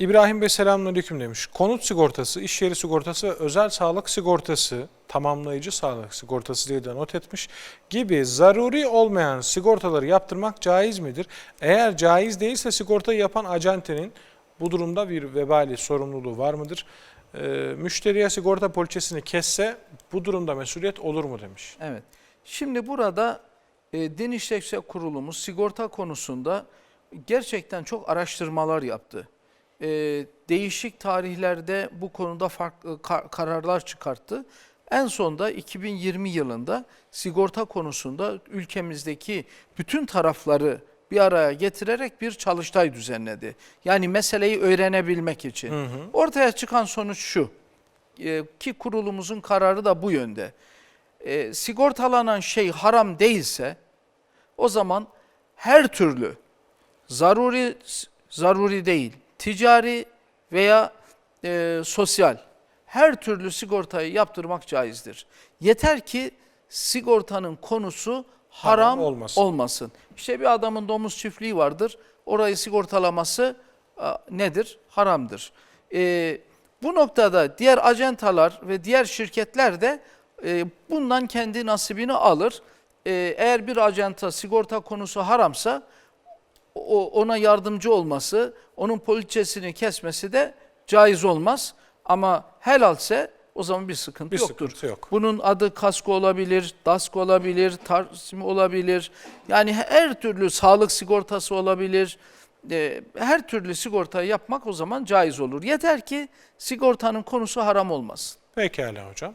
İbrahim Bey selamünaleyküm demiş. Konut sigortası, iş yeri sigortası ve özel sağlık sigortası, tamamlayıcı sağlık sigortası diye de not etmiş gibi zaruri olmayan sigortaları yaptırmak caiz midir? Eğer caiz değilse sigortayı yapan acentenin bu durumda bir vebali sorumluluğu var mıdır? Ee, müşteriye sigorta poliçesini kesse bu durumda mesuliyet olur mu demiş. Evet. Şimdi burada e, Din İşletme Kurulumuz sigorta konusunda gerçekten çok araştırmalar yaptı. E, değişik tarihlerde bu konuda farklı ka- kararlar çıkarttı. En sonda 2020 yılında sigorta konusunda ülkemizdeki bütün tarafları bir araya getirerek bir çalıştay düzenledi. Yani meseleyi öğrenebilmek için. Ortaya çıkan sonuç şu e, ki kurulumuzun kararı da bu yönde. E, sigortalanan şey haram değilse o zaman her türlü zaruri zaruri değil, ticari veya e, sosyal her türlü sigortayı yaptırmak caizdir. Yeter ki sigortanın konusu haram, Haram olmasın. olmasın. İşte bir adamın domuz çiftliği vardır. Orayı sigortalaması a, nedir? Haramdır. E, bu noktada diğer acentalar ve diğer şirketler de e, bundan kendi nasibini alır. E, eğer bir acenta sigorta konusu haramsa o, ona yardımcı olması, onun poliçesini kesmesi de caiz olmaz. Ama helalse o zaman bir sıkıntı Bir yoktur. sıkıntı yok. Bunun adı kasko olabilir, dasko olabilir, tarsim olabilir. Yani her türlü sağlık sigortası olabilir. Ee, Her türlü sigortayı yapmak o zaman caiz olur. Yeter ki sigortanın konusu haram olmasın. Pekala hocam.